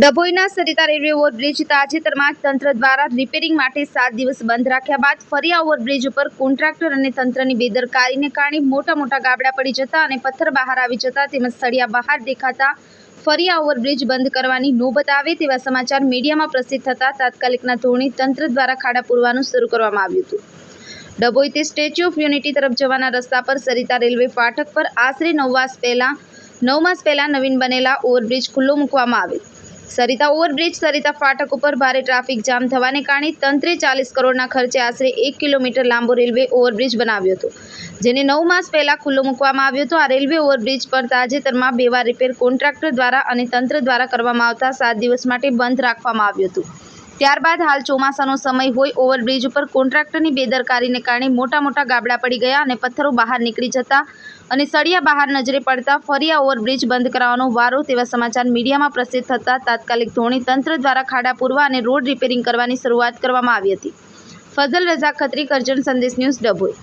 ડભોઈના Sarita railway overbridge તાજેતરમાં તંત્ર દ્વારા રિપેરિંગ માટે સાત દિવસ બંધ રાખ્યા બાદ ફરી આ ઓવરબ્રિજ ઉપર કોન્ટ્રાક્ટર અને તંત્રની બેદરકારીને કારણે મોટા મોટા ગાબડા પડી જતા અને પથ્થર બહાર આવી જતા તેમજ સળિયા બહાર દેખાતા ફરી આ ઓવરબ્રિજ બંધ કરવાની નોબત આવે તેવા સમાચાર મીડિયામાં પ્રસિદ્ધ થતાં તાત્કાલિકના ધોરણે તંત્ર દ્વારા ખાડા પૂરવાનું શરૂ કરવામાં આવ્યું હતું. ડભોઈથી સ્ટેચ્યુ ઓફ યુનિટી તરફ જવાના રસ્તા પર સરિતા રેલવે ફાટક પર આશરે નવ માસ પહેલા, નવ માસ પહેલા નવીન બનેલા ઓવરબ્રિજ ખુલ્લો મૂકવામાં આવેલ સરિતા ઓવરબ્રિજ, સરિતા ફાટક ઉપર ભારે ટ્રાફિક જામ થવાને કારણે તંત્રે ચાલીસ કરોડના ખર્ચે આશરે એક કિલોમીટર લાંબો રેલવે ઓવરબ્રિજ બનાવ્યો હતો, જેને નવ માસ પહેલા ખુલ્લો મૂકવામાં આવ્યો હતો. આ રેલવે ઓવરબ્રિજ પર તાજેતરમાં બે વાર રિપેર કોન્ટ્રાક્ટર દ્વારા અને તંત્ર દ્વારા કરવામાં આવતા સાત દિવસ માટે બંધ રાખવામાં આવ્યું હતું. ત્યારબાદ હાલ ચોમાસાનો સમય હોય ઓવરબ્રિજ ઉપર કોન્ટ્રાક્ટરની બેદરકારીને કારણે મોટા મોટા ગાબડા પડી ગયા અને પથ્થરો બહાર નીકળી જતા અને સળિયા બહાર નજરે પડતા ફરી આ ઓવરબ્રિજ બંધ કરાવવાનો વારો તેવા સમાચાર મીડિયામાં પ્રસિદ્ધ થતા તાત્કાલિક ધોરણે તંત્ર દ્વારા ખાડા પૂરવા અને રોડ રિપેરિંગ કરવાની શરૂઆત કરવામાં આવી હતી. ફઝલ રઝા ખત્રી, કરજણ સંદેશ ન્યૂઝ ડભોઈ.